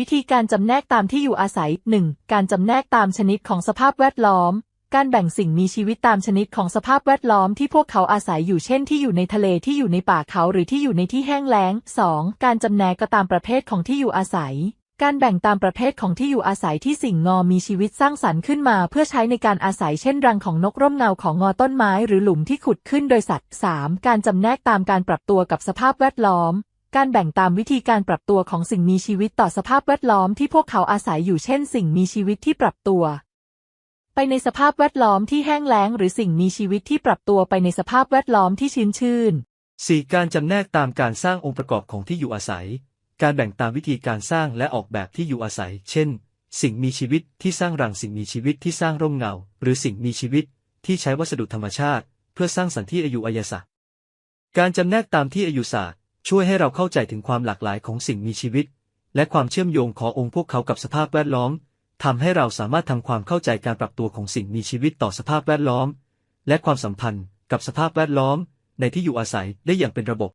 วิธีการจำแนกตามที่อยู่อาศัย 1. การจำแนกตามชนิดของสภาพแวดล้อม การแบ่งสิ่งมีชีวิตตามชนิดของสภาพแวดล้อมที่พวกเขาอาศัยอยู่เช่นที่อยู่ในทะเลที่อยู่ในป่าเขาหรือที่อยู่ในที่แห้งแล้ง 2. การจำแนกก็ตามประเภทของที่อยู่อาศัย การแบ่งตามประเภทของที่อยู่อาศัยที่สิ่งงอมีชีวิตสร้างสรรค์ขึ้นมาเพื่อใช้ในการอาศัยเช่นรังของนกร่มเงาของงอต้นไม้หรือหลุมที่ขุดขึ้นโดยสัตว์ 3. การจำแนกตามการปรับตัวกับสภาพแวดล้อม การแบ่งตามวิธีการปรับตัวของสิ่งมีชีวิตต่อสภาพแวดล้อมที่พวกเขาอาศัยอยู่เช่น สิ่งมีชีวิตที่ปรับตัว ไปในสภาพแวดล้อมที่แห้งแล้ง หรือสิ่งมีชีวิตที่ปรับตัวไปในสภาพแวดล้อมที่ชื้นชื่น 4. การจำแนกตามการสร้างองค์ประกอบของที่อยู่อาศัย การแบ่งตามวิธีการสร้างและออกแบบที่อยู่อาศัย เช่น สิ่งมีชีวิตที่สร้างรังสิ่งมีชีวิตที่สร้างร่มเงา หรือสิ่งมีชีวิตที่ใช้วัสดุธรรมชาติ เพื่อสร้างสรรค์ที่อายุอายศาสตร์การจำแนกตามที่อายุศาสตร์ ช่วยให้เราเข้าใจถึงความหลากหลายของสิ่งมีชีวิต และความเชื่อมโยงขององค์พวกเขากับสภาพแวดล้อมทำให้เราสามารถทำความเข้าใจการปรับตัวของสิ่งมีชีวิตต่อสภาพแวดล้อม และความสัมพันธ์กับสภาพแวดล้อม ในที่อยู่อาศัยได้อย่างเป็นระบบ